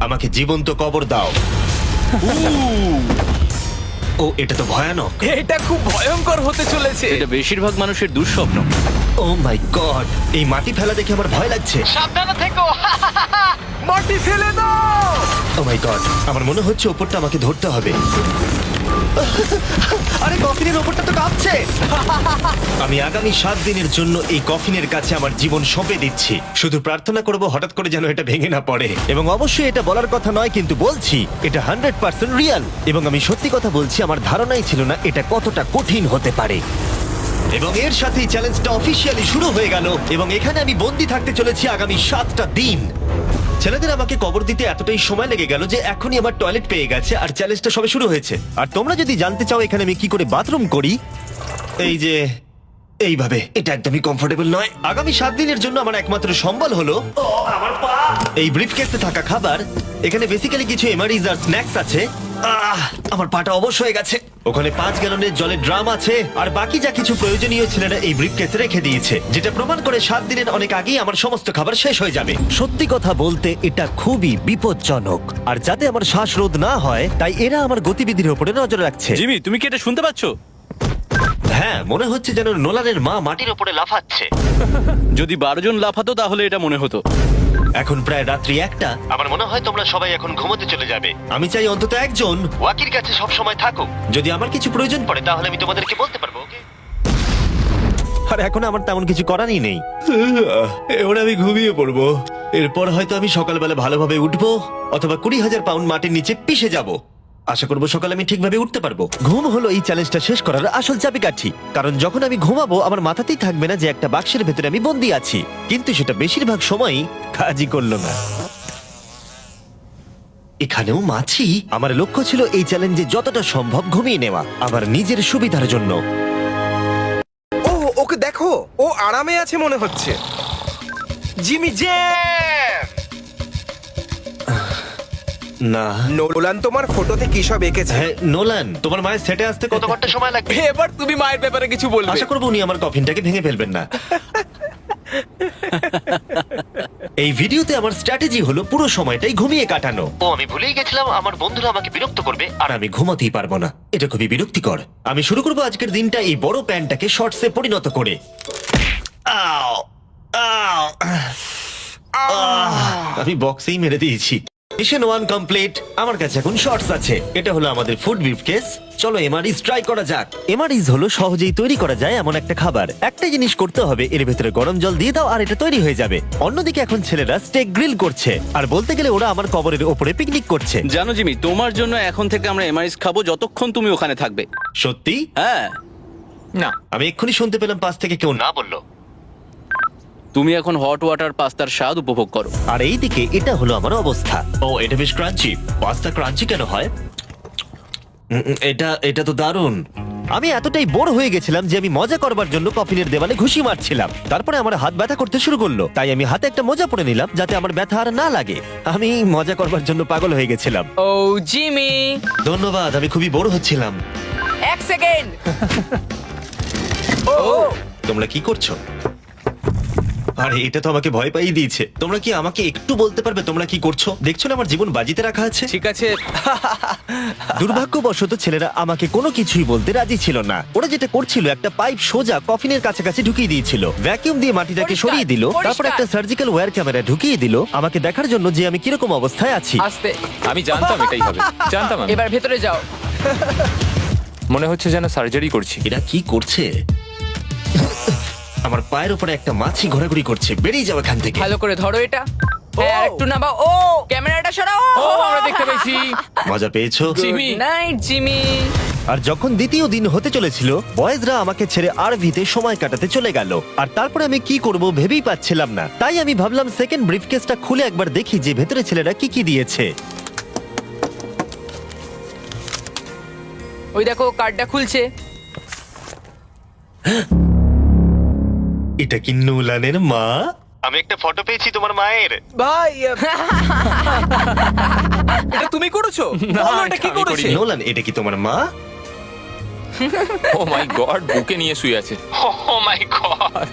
আমাকে জীবন্ত কবর দাও। ও এটা তো ভয়ানক। এটা খুব ভয়ঙ্কর হতে চলেছে। এটা বেশিরভাগ মানুষের দুঃস্বপ্ন। ও মাই গড এই মাটি ফেলা দেখে আমার ভয় লাগছে। সাবধানে থেকো। মাটি ফেলে দাও। ও মাই গড আমার মনে হচ্ছে ওপরটা আমাকে ধরতে হবে। আরে, কফিনের ওপরটা তো কাঁপছে। আমি আগামী সাত দিনের জন্য এই কফিনের কাছে আমার জীবন সঁপে দিচ্ছি। শুধু প্রার্থনা করব হঠাৎ করে যেন এটা ভেঙে না পড়ে। এবং অবশ্যই এটা বলার কথা নয়, কিন্তু বলছি, এটা হান্ড্রেড পার্সেন্ট রিয়াল। এবং আমি সত্যি কথা বলছি, আমার ধারণাই ছিল না এটা কতটা কঠিন হতে পারে। এবং এর সাথেই চ্যালেঞ্জটা অফিসিয়ালি শুরু হয়ে গেল। এবং এখানে আমি বন্দি থাকতে চলেছি আগামী সাতটা দিন। ছেলেদের আমাকে কবর দিতে এতটাই সময় লেগে গেল যে এখনই আমার টয়লেট পেয়ে গেছে আর চ্যালেঞ্জটা সবে শুরু হয়েছে। আর তোমরা যদি জানতে চাও এখানে আমি কি করে বাথরুম করি এই যে এইভাবে। এটা একদমই কমফোর্টেবল নয়। আগামী সাত দিনের জন্য আমার একমাত্র সম্বল হলো আমার পা। এই ব্রিফকেসে থাকা খাবার। এখানে বেসিক্যালি কিছু এমারিজ আর স্ন্যাক্স আছে। আহ, আমার পাটা অবশ হয়ে গেছে। ওখানে পাঁচ গ্যালনের জলের ড্রাম আছে আর বাকি যা কিছু প্রয়োজনীয় ছেলেরা এই ব্রিফকেসে রেখে দিয়েছে যেটা প্রমাণ করে সাত দিনের অনেক আগেই আমার সমস্ত খাবার শেষ হয়ে যাবে। সত্যি কথা বলতে এটা খুবই বিপজ্জনক। আর যাতে আমার শ্বাসরোধ না হয় তাই এরা আমার গতিবিধির উপরে নজর রাখছে। জিমি তুমি কি এটা শুনতে পাচ্ছ? হ্যাঁ মনে হচ্ছে যেন নোলানের মা মাটির উপরে লাফাচ্ছে। যদি বারো জন লাফাতো তাহলে এটা মনে হতো। এখন প্রায় রাত্রি একটা। আমার মনে হয় তোমরা সবাই এখন ঘুমোতে চলে যাবে। আমি চাই অন্তত একজন। ওয়াকির কাছে সব সময় থাকুক। যদি আমার কিছু প্রয়োজন পড়ে তাহলে আমি তোমাদেরকে বলতে পারব ওকে? আর এখন আমার তেমন কিছু করারই নেই। এবার আমি ঘুমিয়ে পড়ব। এরপর হয়তো আমি সকালবেলা ভালোভাবে উঠবো অথবা কুড়ি হাজার পাউন্ড মাটির নিচে পিষে যাব। আশা করব সকালে আমি ঠিকভাবে উঠতে পারব। ঘুম হলো এই চ্যালেঞ্জটা শেষ করার আসল চাবিকাঠি। কারণ যখন আমি ঘুমাবো আমার মাথাতেই থাকবে না যে একটা বাক্সের ভেতরে আমি বন্দি আছি। কিন্তু সেটা বেশিরভাগ সময়ই কাজই করল না। এখানেও মাছি? আমার লক্ষ্য ছিল এই চ্যালেঞ্জে যতটা সম্ভব ঘুমিয়ে নেওয়া আমার নিজের সুবিধার জন্য। ও ওকে দেখো ও আরামে আছে মনে হচ্ছে। জিমি জ্যাম না। নোলান তোমার ফটোতে কি সব এঁকেছে? হ্যাঁ নোলান তোমার মায়ের সেটে আসতে কত ঘণ্টা সময় লাগবে? এবার তুমি মায়ের ব্যাপারে কিছু বলবে। আশা করব উনি আমার কফিনটাকে ভেঙে ফেলবেন না। এই ভিডিওতে আমার স্ট্র্যাটেজি হলো পুরো সময়টাই ঘুমিয়ে কাটানো। ও আমি ভুলেই গেছিলাম আমার বন্ধুরা আমাকে বিরক্ত করবে। আর আমি ঘুমাতেই পারব না। এটা খুবই বিরক্তিকর। আমি শুরু করব আজকের দিনটা এই বড় প্যান্টটাকে শর্টসে পরিণত করে। আও, আও, আহ, আমি বক্সেই মেরে দিয়েছি। মিশন ওয়ান কমপ্লিট আমার কাছে এখন শর্টস আছে। এটা হলো আমাদের ফুড ব্রিফকেস চলো এমআরইস ট্রাই করা যাক। এমআরইস হলো সহজেই তৈরি করা যায় এমন একটা খাবার। একটা জিনিস করতে হবে এর ভেতরে গরম জল দিয়ে দাও আর এটা তৈরি হয়ে যাবে। অন্যদিকে এখন ছেলেরা স্টেক গ্রিল করছে। আর বলতে গেলে ওরা আমার কবরের ওপরে পিকনিক করছে। জানো জিমি তোমার জন্য এখন থেকে আমরা এমআইস খাব যতক্ষণ তুমি ওখানে থাকবে। সত্যি? হ্যাঁ। না। আমি এক্ষুনি শুনতে পেলাম পাশ থেকে কেউ না বলল। তুমি এখন হট ওয়াটার পাস্তার স্বাদ উপভোগ করো। আর এইদিকে এটা হলো আমার অবস্থা। ও এটা বেশ ক্রাঞ্চি পাস্তা ক্রাঞ্চি কেন হয়? উম, উম, এটা এটা তো দারুণ। আমি এতটাই বোর হয়ে গেছিলাম যে আমি মজা করবার জন্য কফিনের দেওয়ালে ঘুষি মারছিলাম। তারপরে আমার হাত ব্যথা করতে শুরু করল। তাই আমি হাতে একটা মোজা পরে নিলাম যাতে আমার ব্যথা আর না লাগে। আমি মজা করবার জন্য পাগল হয়ে গেছিলাম। ও জিমি! ধন্যবাদ আমি খুবই বোর হচ্ছিলাম। এক সেকেন্ড! ও তোমরা কি করছ? আরে এটা তো আমাকে ভয় পাইয়ে দিয়েছে। তোমরা কি আমাকে একটু বলতে পারবে তোমরা কি করছ? দেখছ না আমার জীবন বাজিতে রাখা আছে? ঠিক আছে। দুর্ভাগ্যবশত ছেলেরা আমাকে কোনো কিছুই বলতে রাজি ছিল না। ওরা যেটা করছিল একটা পাইপ সোজা কফিনের কাছাকাছি ঢুকিয়ে দিয়েছিল। ভ্যাকিউম দিয়ে মাটিটাকে পরিষ্কার, সরিয়ে দিল তারপর পরিষ্কার। একটা সার্জিক্যাল ওয়্যার ক্যামেরা ঢুকিয়ে দিল। আমাকে দেখার জন্য যে আমি কীরকম অবস্থায় আছি। আস্তে। আমি জানতাম এটাই হবে। জানতাম আমি। এবার ভেতরে যাও। মনে হচ্ছে যেন সার্জারি করছি। এরা কি করছে? আমার পায়ের উপরে একটা মাছি ঘোরাঘুরি করছে বেরিয়ে যাও এখান থেকে। ভালো করে ধরো এটা। হ্যাঁ আর একটু নামাও। ও ক্যামেরাটা সরাও। ও আমরা দেখতে পেয়েছি। মজা পেয়েছ? জিমি। Night Jimmy. আর যখন দ্বিতীয় দিন হতে চলেছিল বয়েজরা আমাকে ছেড়ে আরভিতে সময় কাটাতে চলে গেল। আর তারপরে আমি কি করব ভেবেই পাচ্ছিলাম না। তাই আমি ভাবলাম সেকেন্ড ব্রিফকেসটা খুলে একবার দেখি যে ভেতরে ছেলেরা কি কি দিয়েছে। ওই দেখো কার্ডটা খুলছে। এটা কি নুলানের মা? আমি একটা ফটো পেয়েছি তোমার মায়ের। ভাই এটা তুমি করেছ? বলো এটা কি করেছ করেছে? নোলান এটা কি তোমার মা? ও মাই গড বুকে নিয়ে শুয়ে আছে। ও মাই গড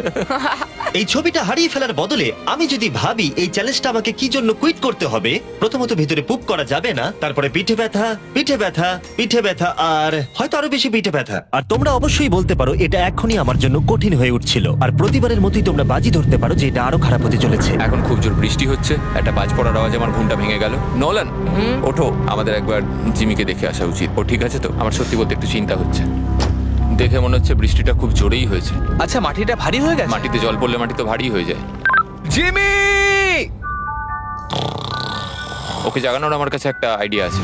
এই ছবিটা হারিয়ে ফেলার বদলে আমি যদি ভাবি এই চ্যালেঞ্জটা আমাকে কি জন্য কুইট করতে হবে প্রথমত ভিতরে পুপ করা যাবে না তারপরে পিঠে ব্যথা পিঠে ব্যথা পিঠে ব্যথা আর হয়তো আরও বেশি পিঠে ব্যথা। আর তোমরা অবশ্যই বলতে পারো এটা এখনই আমার জন্য কঠিন হয়ে উঠছিল। আর প্রতিবারের মতোই তোমরা বাজি ধরতে পারো যে এটা আরও খারাপ হতে চলেছে। এখন খুব জোর বৃষ্টি হচ্ছে একটা বাজ পড়ার আওয়াজে আমার ঘুমটা ভেঙে গেল। নলান ওঠো আমাদের একবার জিমিকে দেখে আসা উচিত। ও ঠিক আছে তো? আমার সত্যি বলতে একটু চিন্তা হচ্ছে। দেখে মনে হচ্ছে বৃষ্টিটা খুব জোরেই হয়েছে। আচ্ছা মাটিটা ভারী হয়ে গেছে? মাটিতে জল পড়লে মাটি তো ভারী হয়ে যায়। জিমি! ওকে জাগানোর আমার কাছে একটা আইডিয়া আছে।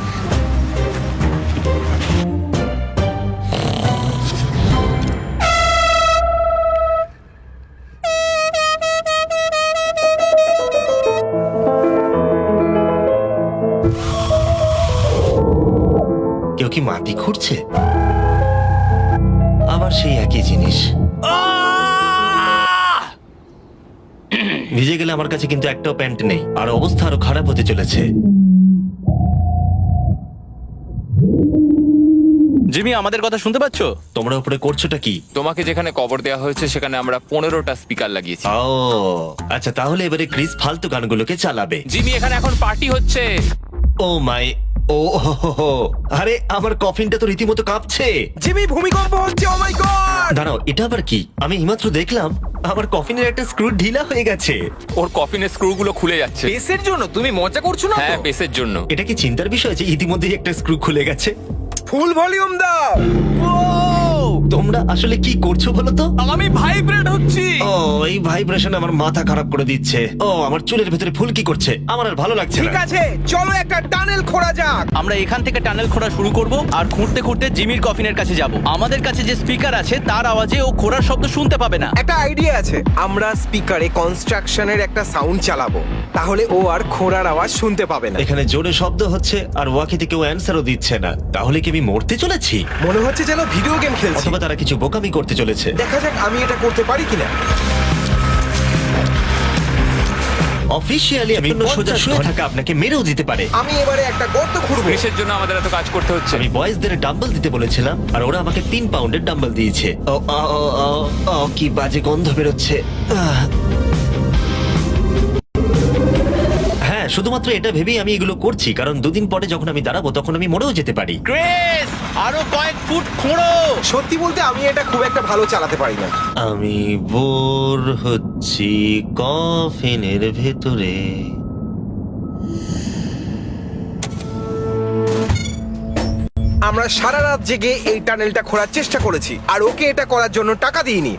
কেউ কি মাটি খুঁড়ছে? জিনিস? ভিজে গেলে আমার কাছে কিন্তু একটাও প্যান্ট নেই আর অবস্থা আরও খারাপ হতে চলেছে। জিমি আমাদের কথা শুনতে পাচ্ছ? তোমরা উপরে করছোটা কি? তোমাকে যেখানে কবর দেওয়া হয়েছে সেখানে আমরা পনেরোটা স্পিকার লাগিয়েছি। ও আচ্ছা তাহলে এবারে ক্রিস ফালতু গানগুলোকে চালাবে। জিমি এখানে এখন পার্টি হচ্ছে। ও মাই ও হো, হো, হো। আরে আমার কফিনটা তো রীতিমতো কাঁপছে। জিমি ভূমিকম্প হচ্ছে ও মাই গড দাঁড়াও এটা আবার কি? আমি এইমাত্র দেখলাম আমার কফিনের একটা স্ক্রু ঢিলা হয়ে গেছে। ওর কফিনের স্ক্রু গুলো খুলে যাচ্ছে। পেসের জন্য? তুমি মজা করছ না হ্যাঁ তো? পেসের জন্য। এটা কি চিন্তার বিষয় যে ইতিমধ্যেই একটা স্ক্রু খুলে গেছে? ফুল ভলিউম দাও! তোমরা আসলে কি করছ বলো তো? আমি ভাইব্রেট হচ্ছি। ও এই ভাইব্রেশন আমার মাথা খারাপ করে দিচ্ছে। ও আমার চুলের ভেতরে ফুল কি করছে? আমার আর ভালো লাগছে ঠিক না আছে চলো একটা টানেল খোঁড়া যাক। আমরা এখান থেকে টানেল খোঁড়া শুরু করব আর খুঁড়তে খুঁড়তে জিমির কফিনের কাছে যাব। আমাদের কাছে যে স্পিকার আছে তার আওয়াজে ও খোঁড়ার শব্দ শুনতে পাবে না। একটা আইডিয়া আছে। আমরা স্পিকারে কনস্ট্রাকশনের একটা সাউন্ড চালাবো। তাহলে ও আর খোঁড়ার আওয়াজ শুনতে পাবে না। এখানে জোরে শব্দ হচ্ছে আর ওয়াকিতে কেউ অ্যান্সারও দিচ্ছে না। তাহলে কি আমি মরতে চলেছি? মনে হচ্ছে যেন ভিডিও গেম খেলছি। অথবা তারা কিছু বোকামি করতে চলেছে। দেখা যাক আমি এটা করতে পারি কিনা। অফিসিয়ালি আমি অন্য সোজা শুয়ে থাকা আপনাকে মেরেও দিতে পারে। আমি এবারে একটা গর্ত খুঁড়বো। কিসের জন্য আমাদের এত কাজ করতে হচ্ছে। আমি বয়েজদের ডাম্বল দিতে বলেছিলাম আর ওরা আমাকে তিন পাউন্ডের ডাম্বল দিয়েছে। ও ও, ও, ও, ও, কি বাজে গন্ধ বেরোচ্ছে। আহ। হ্যাঁ শুধুমাত্র এটা ভেবেই আমি এগুলো করছি কারণ দুদিন পরে যখন আমি দাঁড়াবো তখন আমি মরেও যেতে পারি। ক্রেস আরও কয়েক ফুট খোঁড়ো। সত্যি বলতে আমি এটা খুব একটা ভালো চালাতে পারি না। আমি বোর হচ্ছি কফিনের ভেতরে। আমরা সারা রাত জেগে এই টানেলটা খোঁড়ার চেষ্টা করেছি আর ওকে এটা করার জন্য টাকা দিইনি।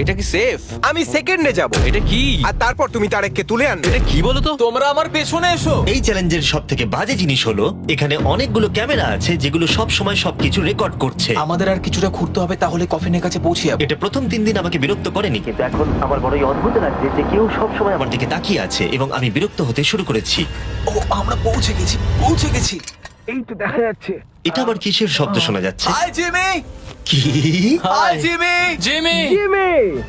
এটা কি সেফ আমি সেকেন্ডে যাব। এটা কি? আর তারপর তুমি তারেককে তুলে আনবে। এটা কি বলো তো তোমরা আমার পেছনে এসো। এই চ্যালেঞ্জের সব থেকে বাজে জিনিস হলো এখানে অনেকগুলো ক্যামেরা আছে যেগুলো সব সময় সবকিছু রেকর্ড করছে। আমাদের আর কিছুটা ঘুরতে হবে তাহলে কফিনের কাছে পৌঁছে যাব। এটা প্রথম তিন দিন আমাকে বিরক্ত করেনি। কিন্তু এখন আমার বড়ই অদ্ভুত লাগছে যে কেউ সব সময় আমার দিকে তাকিয়ে আছে এবং আমি বিরক্ত হতে শুরু করেছি। ও আমরা পৌঁছে গেছি পৌঁছে গেছি। এই তো দেখা যাচ্ছে। এটা আবার কিসের শব্দ শোনা যাচ্ছে? Hi Jimmy! কি? হাই জিমি জিমি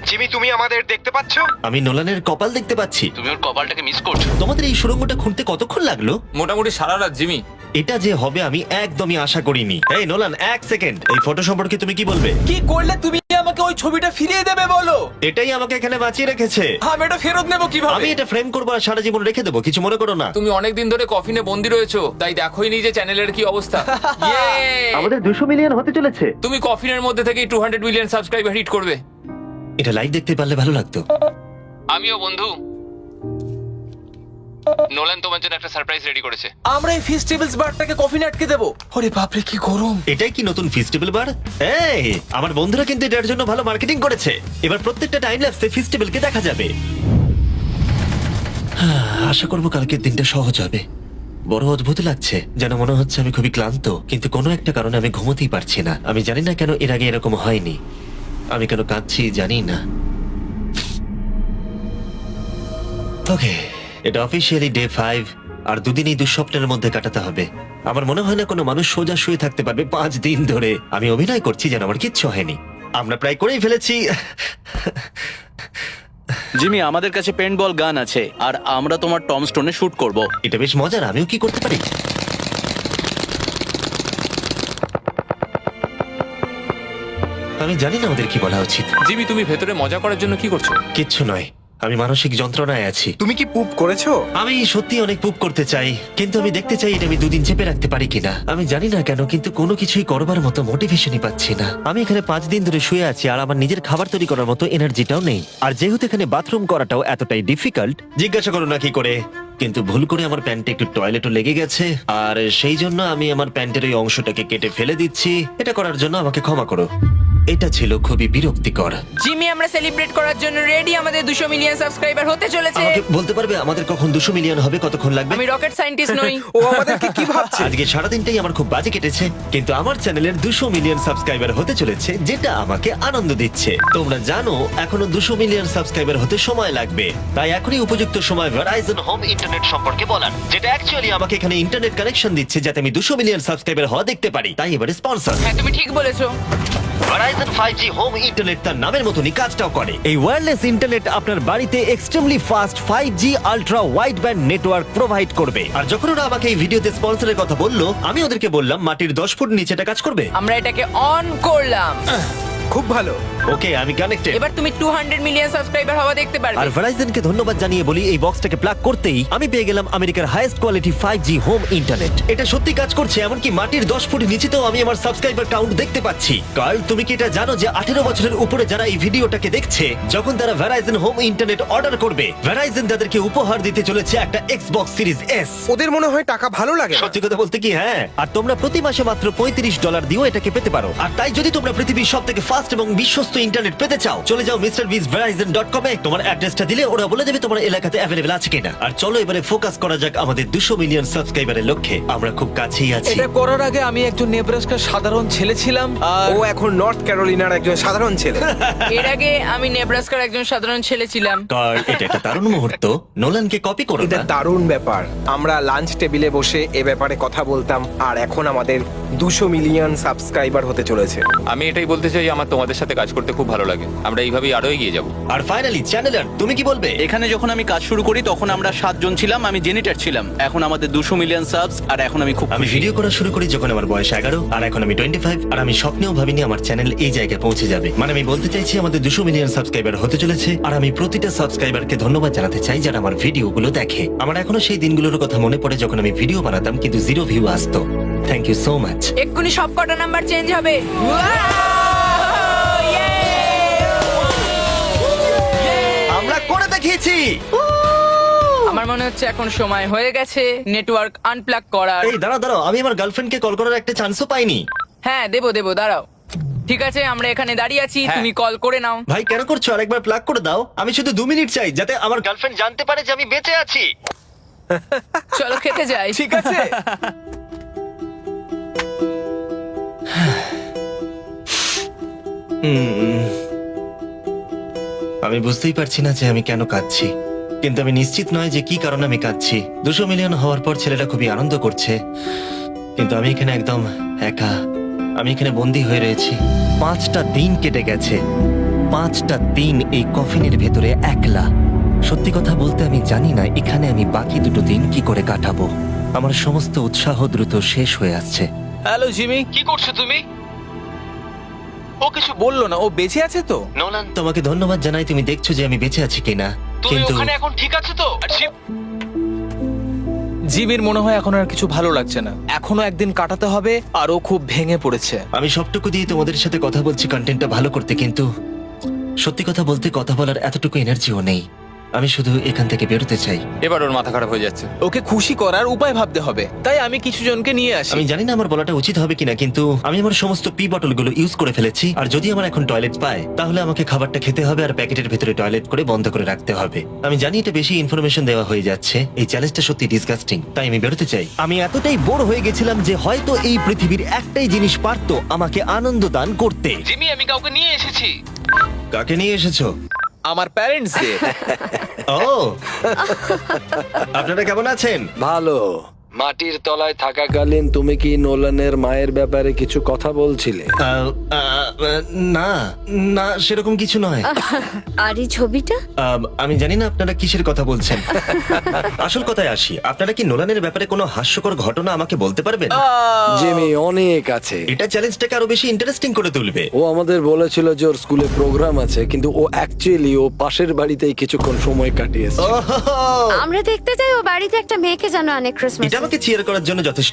জিমি তুমি আমাদের দেখতে পাচ্ছ? আমি নোলানের কপাল দেখতে পাচ্ছি। তুমি ওর কপালটাকে মিস করছ। তোমাদের এই সুড়ঙ্গটা খুঁড়তে কতক্ষণ লাগল? মোটামুটি সারা রাত জিমি এটা যে হবে আমি একদমই আশা করিনি। এই নোলান এক সেকেন্ড। এই ফটো সম্পর্কে তুমি কি বলবে? কি করলে তুমি আমাকে ওই ছবিটা ফিরিয়ে দেবে বলো। এটাই আমাকে এখানে বাঁচিয়ে রেখেছে। আমি এটা ফেরত নেব আমি এটা ফ্রেম করব আর সারা জীবন রেখে দেবো কিছু মনে করো না। তুমি অনেকদিন ধরে কফিনে বন্দি রয়েছো তাই দেখোই নি যে চ্যানেলের কি অবস্থা। Yay! আমাদের দুশো মিলিয়ন হতে চলেছে। তুমি কফিনের মধ্যে থেকে two hundred million subscriber hit করবে। এটা লাইভ দেখতে পারলে ভালো লাগতো। আমিও বন্ধু। নোলান তোমার জন্য একটা সারপ্রাইজ রেডি করেছে। আমরা এই ফেস্টিভ্যালস বারটাকে কফিনে আটকে দেবো। ওরে বাপরে কি গরম। এটাই কি নতুন ফেস্টিভ্যাল বার এই আমার বন্ধুরা কিন্তু এটার জন্য ভালো মার্কেটিং করেছে। এবার প্রত্যেকটা টাইম ল্যাপসে ফেস্টিভ্যালকে দেখা যাবে। হ্যাঁ, আশা করব কালকের দিনটা সহজ হবে। বড় অদ্ভুত লাগছে যেন মনে হচ্ছে আমি খুবই ক্লান্ত কিন্তু কোনো একটা কারণে আমি ঘুমোতেই পারছি না। আমি জানি না কেন এর আগে এরকম হয়নি। আমি কেন কাঁদছি জানি না। ওকে। এটা অফিসিয়ালি ডে ফাইভ আর দুদিন এই দুঃস্বপ্নের মধ্যে কাটাতে হবে। আমার মনে হয় না কোনো মানুষ সোজা শুয়ে থাকতে পারবে পাঁচ দিন ধরে। আমি অভিনয় করছি যেন আমার কিচ্ছু হয়নি। আমরা প্রায় করেই ফেলেছি। জিমি আমাদের কাছে পেন্ট বল গান আছে আর আমরা তোমার টম স্টোনে শুট করব। এটা বেশ মজার আমিও কি করতে পারি? আমি জানি না ওদের কি বলা উচিত। জিমি তুমি ভেতরে মজা করার জন্য কি করছ? কিচ্ছু নয়। আমি মানসিক যন্ত্রণায় আছি। তুমি কি পুপ করেছ? আমি সত্যি অনেক পুপ করতে চাই কিন্তু আমি দেখতে চাই এটা আমি দুদিন চেপে রাখতে পারি কিনা। আমি জানি না কেন কিন্তু কোনো কিছুই করবার মতো মোটিভেশনই পাচ্ছি না। আমি এখানে পাঁচ দিন ধরে শুয়ে আছি আর আমার নিজের খাবার তৈরি করার মতো এনার্জিটাও নেই। আর যেহেতু এখানে বাথরুম করাটাও এতটাই ডিফিকাল্ট জিজ্ঞাসা করো না কি করে। কিন্তু ভুল করে আমার প্যান্টে একটু টয়লেটও লেগে গেছে আর সেই জন্য আমি আমার প্যান্টের ওই অংশটাকে কেটে ফেলে দিচ্ছি। এটা করার জন্য আমাকে ক্ষমা করো। এটা ছিল খুবই বিরক্তিকর। জিমি আমরা সেলিব্রেট করার জন্য রেডি আমাদের দুশো মিলিয়ন সাবস্ক্রাইবার হতে চলেছে। আমাকে বলতে পারবে আমাদের কখন দুশো মিলিয়ন হবে কতক্ষণ লাগবে? আমি রকেট সায়েন্টিস্ট নই। ও আমাদেরকে কি ভাবছে? আজকে সারাদিনটাই আমার খুব বাজে কেটেছে কিন্তু আমার চ্যানেলের দুশো মিলিয়ন সাবস্ক্রাইবার হতে চলেছে যেটা আমাকে আনন্দ দিচ্ছে। তোমরা জানো এখনও দুশো মিলিয়ন সাবস্ক্রাইবার হতে সময় লাগবে। তাই এখনই উপযুক্ত সময় ভ্যারাইজন হোম ইন্টারনেট সম্পর্কে বলার যেটা অ্যাকচুয়ালি আমাকে এখানে ইন্টারনেট কানেকশন দিচ্ছে যাতে আমি দুশো মিলিয়ন সাবস্ক্রাইবার হওয়া দেখতে পারি। তাই এবারে স্পন্সর হ্যাঁ তুমি ঠিক বলেছ। Verizon 5G হোম ইন্টারনেট তার নামের মতনই কাজটাও করে। এই ওয়্যারলেস ইন্টারনেট আপনার বাড়িতে extremely fast 5G ultra wide band network provide করবে। আর যখন ওরা আমাকে এই ভিডিওতে স্পন্সরের কথা বলল আমি ওদেরকে বললাম মাটির 10 ফুট নিচে এটা কাজ করবে? আমরা এটাকে অন করলাম। খুব ভালো। ওকে আমি কানেক্টেড এবার তুমি টু হান্ড্রেড মিলিয়ন সাবস্ক্রাইবার হওয়া দেখতে পারবে। আর ভেরাইজনকে ধন্যবাদ জানিয়ে বলি এই বক্সটাকে প্লাগ করতেই আমি পেয়ে গেলাম আমেরিকার highest quality 5G home internet এটা সত্যি কাজ করছে এমনকি মাটির 10 ফুট নিচেতেও আমি আমার সাবস্ক্রাইবার কাউন্ট দেখতে পাচ্ছি। কাল তুমি কি এটা জানো যে 18 বছরের উপরে যারা এই ভিডিওটাকে দেখছে যখন তারা ভেরাইজন হোম ইন্টারনেট অর্ডার করবে ভেরাইজন তাদেরকে উপহার দিতে চলেছে একটা এক্সবক্স সিরিজ এস ওদের মনে হয় টাকা ভালো লাগে। সত্যি কথা বলতে কি হ্যাঁ? আর তোমরা প্রতি মাসে মাত্র পঁয়ত্রিশ ডলার দিয়েও এটাকে পেতে পারো। আর তাই যদি তোমরা পৃথিবীর সব থেকে ফাস্ট এবং বিশ্বস্ত ইন্টারনেট পেতে চাও চলে যাও মিস্টার বিস ভেরাইজন ডট কমে তোমার অ্যাড্রেসটা দিলে ওরা বলে দেবে তোমার এলাকাতে অ্যাভেলেবেল আছে কিনা। আর চলো এবারে ফোকাস করা যাক আমাদের দুশো মিলিয়ন সাবস্ক্রাইবারের লক্ষ্যে। আমরা খুব কাছেই আছি। এটা করার আগে আমি একজন নেব্রাস্কার সাধারণ ছেলে ছিলাম আর ও এখন নর্থ ক্যারোলিনার একজন সাধারণ ছেলে। এর আগে আমি নেব্রাস্কার একজন সাধারণ ছেলে ছিলাম। কার? এটা একটা দারুণ মুহূর্ত। নোলানকে কপি করো এটা না। দারুণ ব্যাপার। আমরা লাঞ্চ টেবিলে বসে এ ব্যাপারে কথা বলতাম আর এখন আমাদের দুশো মিলিয়ন সাবস্ক্রাইবার হতে চলেছে। আমি এটাই বলতে চাই আমার তোমাদের সাথে কাজ করতে খুব ভালো লাগে। আমরা এইভাবেই আরও এগিয়ে যাব। আর ফাইনালি চ্যানেলার তুমি কি বলবে? এখানে যখন আমি কাজ শুরু করি তখন আমরা সাতজন ছিলাম আমি জেনিটার ছিলাম। এখন আমাদের দুশো মিলিয়ন সাবস আর এখন আমি খুব আমি খুশি। ভিডিও করা শুরু করি যখন আমার বয়স এগারো আর এখন আমি টোয়েন্টি ফাইভ আর আমি স্বপ্নেও ভাবিনি আমার চ্যানেল এই জায়গায় পৌঁছে যাবে। মানে আমি বলতে চাইছি আমাদের দুশো মিলিয়ন সাবস্ক্রাইবার হতে চলেছে আর আমি প্রতিটা সাবস্ক্রাইবারকে ধন্যবাদ জানাতে চাই যারা আমার ভিডিওগুলো দেখে। আমার এখনও সেই দিনগুলোর কথা মনে পড়ে যখন আমি ভিডিও বানাতাম কিন্তু জিরো ভিউ আসতো। থ্যাংক ইউ সো মাচ এক্ষুনি সব কটা নাম্বার চেঞ্জ হবে। আমরা করে দেখিয়েছি। আমার মনে হচ্ছে এখন সময় হয়ে গেছে নেটওয়ার্ক আনপ্লাগ করার। এই দাঁড়াও দাঁড়াও আমি আমার গার্লফ্রেন্ডকে কল করার একটা চান্সও পাইনি। হ্যাঁ দেবো দেবো দাঁড়াও। ঠিক আছে আমরা এখানে দাঁড়িয়ে আছি তুমি কল করে নাও। ভাই কেন করছ? আরেকবার প্লাগ করে দাও। আমি শুধু দু মিনিট চাই যাতে আমার গার্লফ্রেন্ড জানতে পারে যে আমি বেঁচে আছি। চলো খেতে যাই। ঠিক আছে। আমি বুঝতেই পারছি না যে আমি কেন কাঁদছি। কিন্তু আমি নিশ্চিত নয় যে কি কারণে আমি কাঁদছি। দুশো মিলিয়ন হওয়ার পর ছেলেটা খুবই আনন্দ করছে। কিন্তু আমি এখানে একদম একা। আমি এখানে বন্দি হয়ে রয়েছি। পাঁচটা দিন কেটে গেছে। পাঁচটা দিন এই কফিনের ভেতরে একলা। সত্যি কথা বলতে আমি জানি না এখানে আমি বাকি দুটো দিন কি করে কাটাবো। আমার সমস্ত উৎসাহ দ্রুত শেষ হয়ে আসছে। হ্যালো জিমি কি করছ তুমি? ও কিছু বলল না ও বেঁচে আছে তো? নোলান। তোমাকে ধন্যবাদ জানাই তুমি দেখছ যে আমি বেঁচে আছি কিনা। কিন্তু ওখানে এখন ঠিক আছে তো? জিমির মনে হয় এখন আর কিছু ভালো লাগছে না। এখনও একদিন কাটাতে হবে আর ও খুব ভেঙে পড়েছে। আমি সবটুকু দিয়ে তোমাদের সাথে কথা বলছি কন্টেন্টটা ভালো করতে কিন্তু সত্যি কথা বলতে কথা বলার এতটুকু এনার্জিও নেই। আমি শুধু এখান থেকে বেরোতে চাই। এবার ওর মাথা খারাপ হয়ে যাচ্ছে। ওকে খুশি করার উপায় ভাবতে হবে। তাই আমি কিছু জনকে নিয়ে আসি। আমি জানি না আমার বলাটা উচিত হবে কিনা কিন্তু আমি আমার সমস্ত পি বটলগুলো ইউজ করে ফেলেছি আর যদি আমার এখন টয়লেট পায় তাহলে আমাকে খাবারটা খেতে হবে আর প্যাকেটের ভেতরে টয়লেট করে বন্ধ করে রাখতে হবে। আমি জানি এটা বেশি ইনফরমেশন দেওয়া হয়ে যাচ্ছে। এই চ্যালেঞ্জটা সত্যি ডিসগাস্টিং তাই আমি বেরোতে চাই। আমি এতটাই বোর হয়ে গেছিলাম যে হয়তো এই পৃথিবীর একটাই জিনিস পারতো আমাকে আনন্দ দান করতে। জিমি আমি কাউকে নিয়ে এসেছি। কাকে নিয়ে এসেছ? আমার প্যারেন্টস ও। আপনারা কেমন আছেন? ভালো। মাটির তলায় থাকাকালীন তুমি কি নোলানের মায়ের ব্যাপারে কিছু কথা বলছিলে? আহ, আহ, না না সেরকম কিছু নয়। আর এই ছবিটা? আম, আমি জানি না আপনারা কিসের কথা বলছেন। আসল কথায় আসি আপনারা কি নোলানের ব্যাপারে কোনো হাস্যকর ঘটনা আমাকে বলতে পারবেন? জিমি অনেক আছে। এটা চ্যালেঞ্জটাকে আরও বেশি ইন্টারেস্টিং করে তুলবে। ও আমাদের বলেছিল যে ওর স্কুলে প্রোগ্রাম আছে কিন্তু ও অ্যাকচুয়ালি ও পাশের বাড়িতেই কিছুক্ষণ সময় কাটিয়েছে। আমরা দেখতে চাই ও বাড়িতে একটা মেয়েকে জানো অনেক ক্রিসমাস এটা আমাকে চিয়ার করার জন্য যথেষ্ট।